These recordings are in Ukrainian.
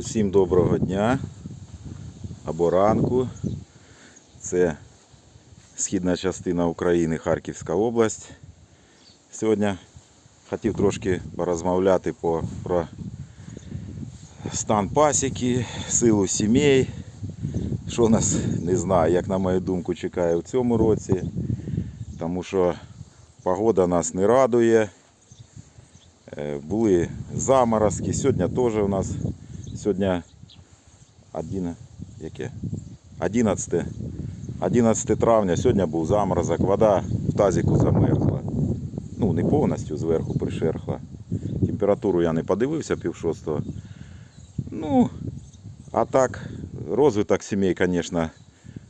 Усім доброго дня або ранку. Це східна частина України, Харківська область. Сьогодні хотів трошки порозмовляти по, про стан пасіки, силу сімей. Що нас не знаю, як на мою думку, чекає в цьому році. Тому що погода нас не радує. Е, Були заморозки. Сьогодні теж у нас сьогодні 1, яке? 11, 11 травня. Сьогодні був заморозок. Вода в тазику замерзла. Ну, не повністю зверху пришерхла. Температуру я не подивився пів шостого. Ну, а так, розвиток сімей, звісно,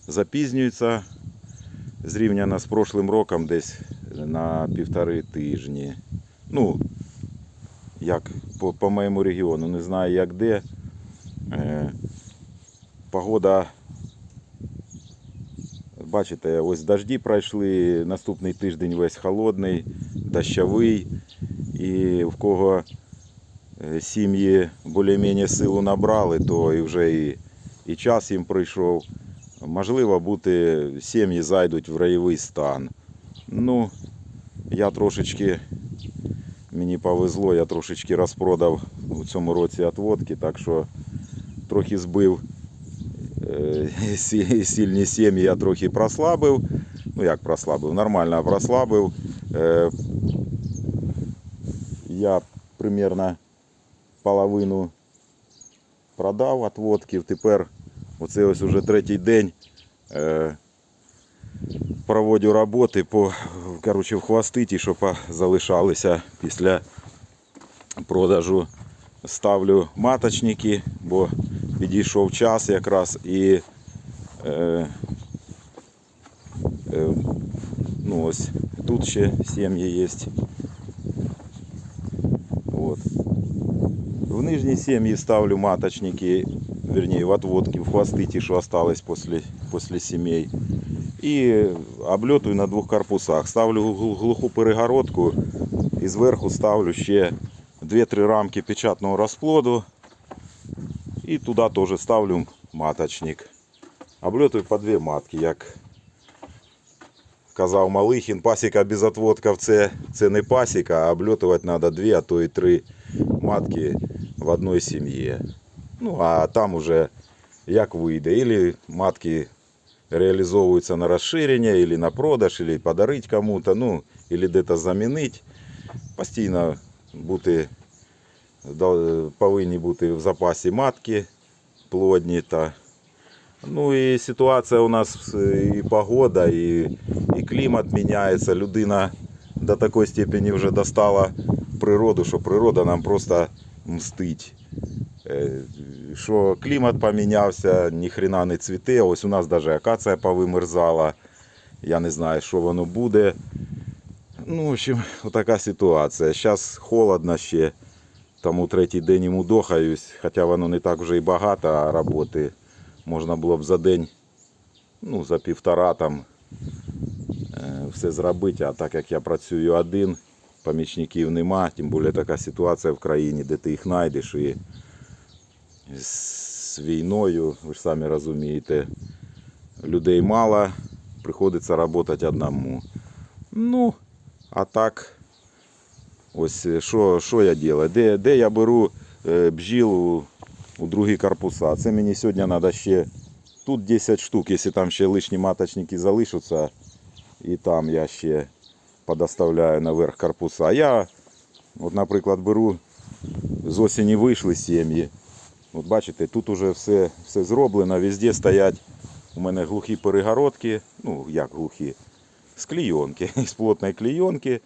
запізнюється зрівняно з прошлим роком десь на півтори тижні. Ну, як по, по моєму регіону, не знаю як де. Погода, бачите, ось дожді пройшли, наступний тиждень весь холодний, дощовий. І в кого е, сім'ї більш-менш силу набрали, то і вже і, і час їм прийшов. Можливо, бути сім'ї зайдуть в райовий стан. Ну, я трошечки Мені повезло, я трошечки розпродав у цьому році отводки, так що трохи збив сильні сім'ї, я трохи прослабив. Ну як прослабив, нормально прослабив. Е, Я примерно половину продав отводків. Тепер оце ось уже третій день. е, проводю роботи по коротше, в хвости, ті, залишалися після продажу. Ставлю маточники, бо підійшов час якраз і е, е, ну ось тут ще сім'ї є. От. В нижній сім'ї ставлю маточники, вернее, в отводки, в хвости ті, що осталось після, після сімей. І обльотую на двох корпусах. Ставлю глуху перегородку і зверху ставлю ще 2-3 рамки печатного розплоду. І туди теж ставлю маточник. Обльотую по дві матки, як казав Малихін, пасіка без отводків це, це не пасіка, а обльотувати треба 2, а то і 3 матки в одній сім'ї. Ну, а там уже як вийде. Ілі матки реализовываются на расширение или на продаж, или подарить кому-то, ну, или где-то замінити. Постійно бути, да- повинні бути в запасі матки плодні. Та, ну і ситуація у нас е, і погода, і, і клімат міняється. Людина до такої степені вже достала природу, що природа нам просто мстить. Е, що клімат помінявся, ніхрена не цвіте. Ось у нас навіть акація повимерзала. Я не знаю, що воно буде. Ну, в общем, отака ситуація. Зараз холодно ще, тому третій день йому дохаюсь, хоча воно не так вже і багато, а роботи можна було б за день, ну, за півтора там е, все зробити. А так як я працюю один, помічників нема, тим більше така ситуація в країні, де ти їх знайдеш і з війною, ви ж самі розумієте, людей мало, приходиться працювати одному. Ну, а так, ось е, що, що я роблю? Де, де я беру е, бджіл у, у другі корпуса? Це мені сьогодні треба ще тут 10 штук, якщо там ще лишні маточники залишаться, і там я ще подоставляю наверх корпуса. Я, от, наприклад, беру з осені вийшли сім'ї. От бачите, тут уже все, все зроблено, везде стоять у мене глухі перегородки, ну як глухі, з клійонки, з плотної клійонки.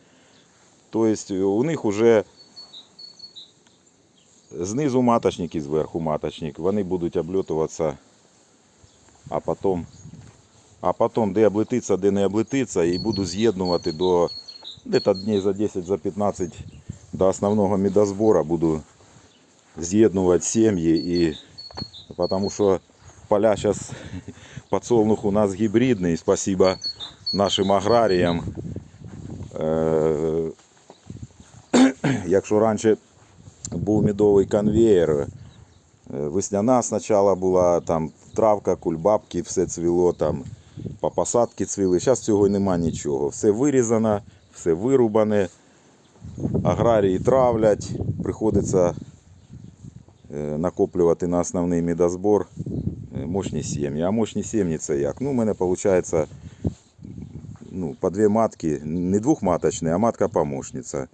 Тобто у них вже знизу маточник і зверху маточник. Вони будуть обльотуватися, а потім, а потім де облетиться, де не облетиться, і буду з'єднувати до десь днів за 10 за 15 до основного медозбору буду з'єднувати сім'ї і тому що поля зараз подсолнух у нас гібридний, спасибо нашим аграріям. Якщо раніше був медовий конвеєр, Е, Весняна спочатку була, там травка, кульбабки, все цвіло, там по посадки цвіли. Зараз цього нема нічого. Все вирізано, все вирубане. Аграрії травлять, приходиться е, накоплювати на основний медозбор е, мощні сім'ї. А мощні сім'ї це як? Ну, у мене виходить ну, по дві матки, не двохматочні, а матка помощниця.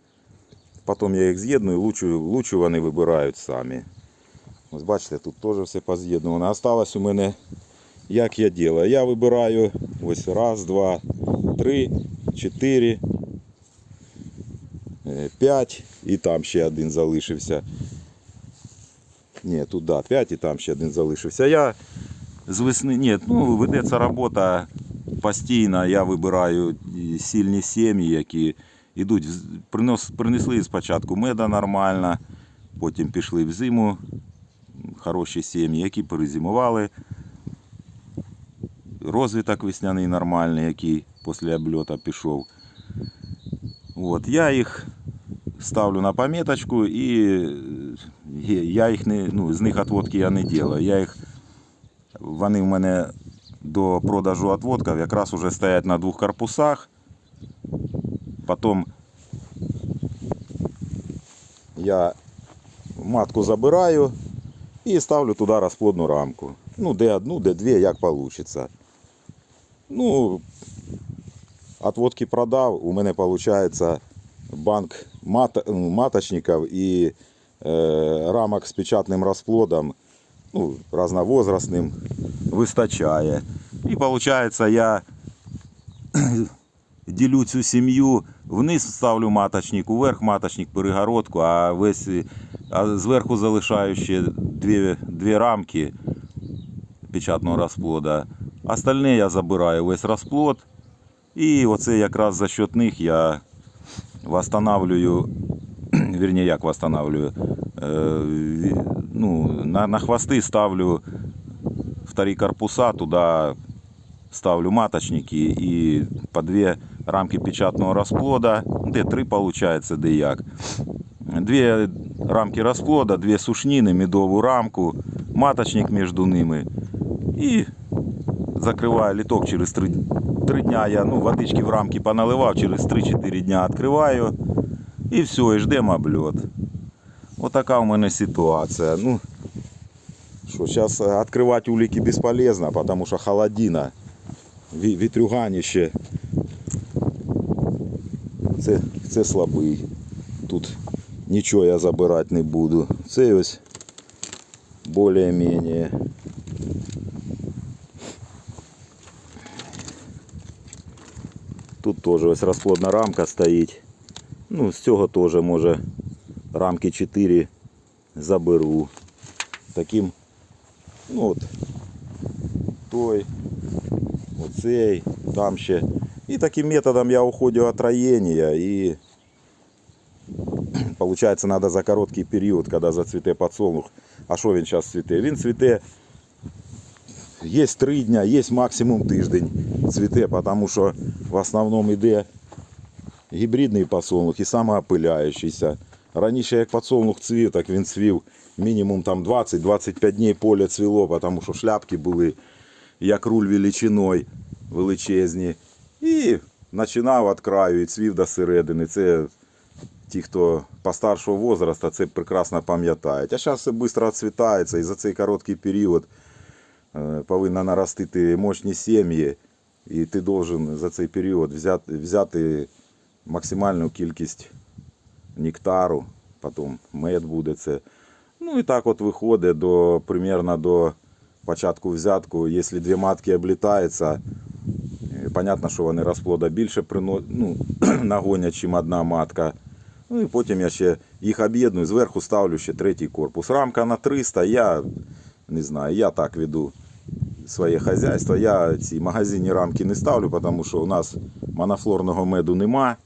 Потім я їх з'єдную, лучу, лучу вони вибирають самі. Ось бачите, тут теж все поз'єднувано. Осталось у мене, як я делаю. Я вибираю ось раз, два, три, чотири, е, п'ять і там ще один залишився. Ні, тут да, 5 і там ще один залишився. Я з весни, ні, ну ведеться робота постійно. Я вибираю сильні сім'ї, які йдуть, в принос, принесли спочатку меда нормально, потім пішли в зиму. Хороші сім'ї, які перезимували. Розвиток весняний нормальний, який після обльоту пішов. От, я їх ставлю на пометочку і е, я їх не, ну, з них отводки я не делаю. Я їх, вони в мене до продажу отводків якраз уже стоять на двох корпусах. Потім я матку забираю і ставлю туди розплодну рамку. Ну, де одну, де дві, як вийде. Ну, отводки продав, у мене виходить банк мат, маточників і е, рамок з печатним розплодом, ну, разновозрастним, вистачає. І виходить, я ділю цю сім'ю, вниз ставлю маточник, уверх маточник, перегородку, а весь а зверху залишаю ще дві, дві рамки печатного розплода. Остальне я забираю весь розплод. І оце якраз за счет них я восстанавливаю, вернее, як восстанавливаю, е, ну, на, на хвости ставлю вторі корпуса, туди ставлю маточники і по дві рамки печатного розплода, де три получается, де як. Дві рамки розплода, дві сушніни, медову рамку, маточник між ними. І закриваю літок через 3, 3 дня. Я ну, водички в рамки поналивав, через 3-4 дня відкриваю. І все, і ждемо обльот. Отака у мене ситуація. Ну, що, зараз відкривати уліки безполезно, тому що холодина, ві- вітрюганіще. Це, це слабий. Тут нічого я забирати не буду. Це ось більш-менш. Тут теж ось розплодна рамка стоїть. Ну, з цього теж може рамки 4 заберу. Таким, ну от, той, оцей, там ще. І таким методом я уходжу від роєння і Получается, надо за короткий період, коли зацвіте подсолнух. А що він зараз цвіте? Він цвіте є три дня, є максимум тиждень цвіте, тому що в основному йде гібридний подсолнух і самоопиляючийся. Раніше як подсолнух цвів, так він цвів мінімум там 20-25 днів поле цвіло, тому що шляпки були як руль величиною величезні. І починав від краю і цвів до середини. Це ті, хто постаршого возраста, це прекрасно пам'ятають. А зараз все швидко відцвітається і за цей короткий період е, повинна наростити мощні сім'ї, і ти должен за цей період взяти, взяти максимальну кількість нектару, потім мед буде це. Ну і так от виходить до примерно до початку взятку. Якщо дві матки облітаються, понятно, що вони розплода більше прино... ну, нагонять, чим одна матка. Ну і потім я ще їх об'єдную, зверху ставлю ще третій корпус. Рамка на 300, я не знаю, я так веду своє хазяйство. Я ці магазинні рамки не ставлю, тому що у нас монофлорного меду нема.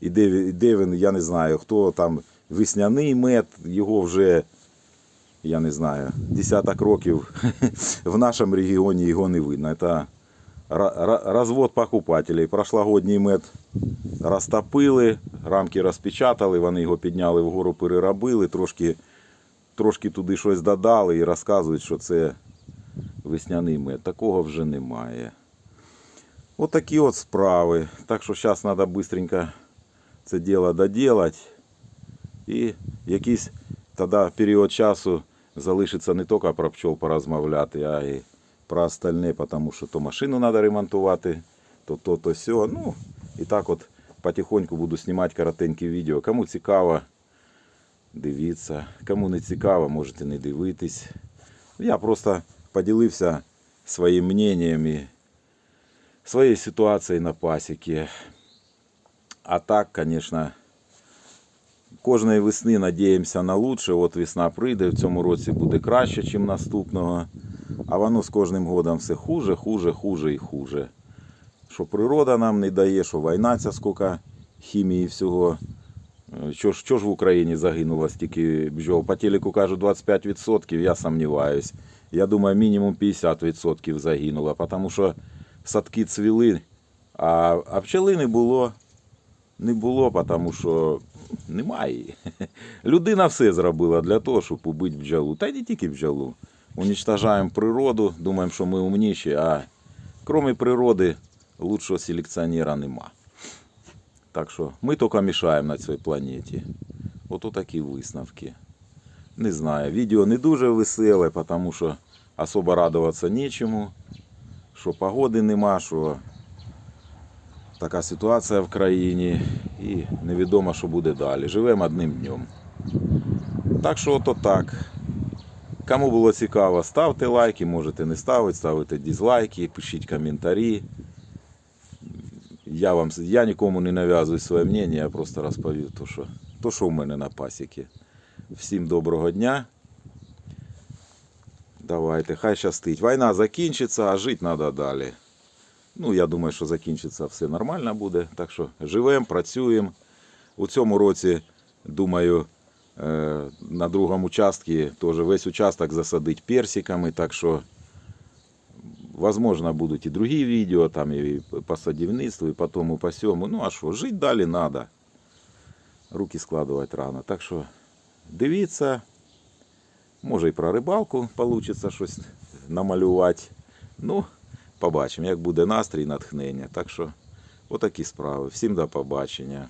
І де, де він, я не знаю, хто там весняний мед, його вже, я не знаю, десяток років в нашому регіоні його не видно. Це розвод покупателей. Прошлогодній мед розтопили, рамки розпечатали, вони його підняли вгору, переробили, трошки трошки туди щось додали і розказують, що це весняний мед. Такого вже немає. Отакі от справи. Так що зараз треба швидко це діло доділати. І якийсь тоді період часу залишиться не тільки про пчол порозмовляти, а й про остальне, тому що то машину треба ремонтувати, то то, то сьо. Ну, і так от потихоньку буду знімати коротенькі відео. Кому цікаво, дивіться. Кому не цікаво, можете не дивитись. Я просто поділився своїм мненням своєю ситуацією на пасіки. А так, звісно, кожної весни надіємося на лучше. От весна прийде, в цьому році буде краще, ніж наступного. А воно з кожним годом все хуже, хуже, хуже і хуже. Що природа нам не дає, що війна ця скільки хімії всього. Е, Що ж, що ж в Україні загинуло стільки бджол? По телеку кажуть 25%, я сумніваюсь. Я думаю, мінімум 50% загинуло, тому що садки цвіли, а, а пчели не було. Не було, тому що немає. Людина все зробила для того, щоб убити бджолу. Та й не тільки бджолу. Уничтожаємо природу, думаємо, що ми умніші, а крім природи, лучшого селекціонера нема. Так що ми тільки мішаємо на цій планеті. Ото такі висновки. Не знаю, відео не дуже веселе, тому що особо радуватися нічому. Що погоди нема, що така ситуація в країні і невідомо, що буде далі. Живемо одним днем. Так що ото так. Кому було цікаво, ставте лайки, можете не ставити, ставите дізлайки, пишіть коментарі. Я, вам, я нікому не нав'язую своє мнення, я просто розповів то, що, то, що в мене на пасіки. Всім доброго дня. Давайте, хай щастить. Війна закінчиться, а жити треба далі. Ну, я думаю, що закінчиться все нормально буде. Так що живемо, працюємо. У цьому році, думаю, на другому участку теж весь участок засадить персиками. Так що, возможно, будуть і другі відео, там і по садівництву, і по тому, по сьому. Ну а що, жити далі треба. Руки складувати рано. Так що дивіться. Може і про рибалку вийде щось намалювати. Ну, побачимо, як буде настрій, натхнення. Так що, отакі справи. Всім до побачення.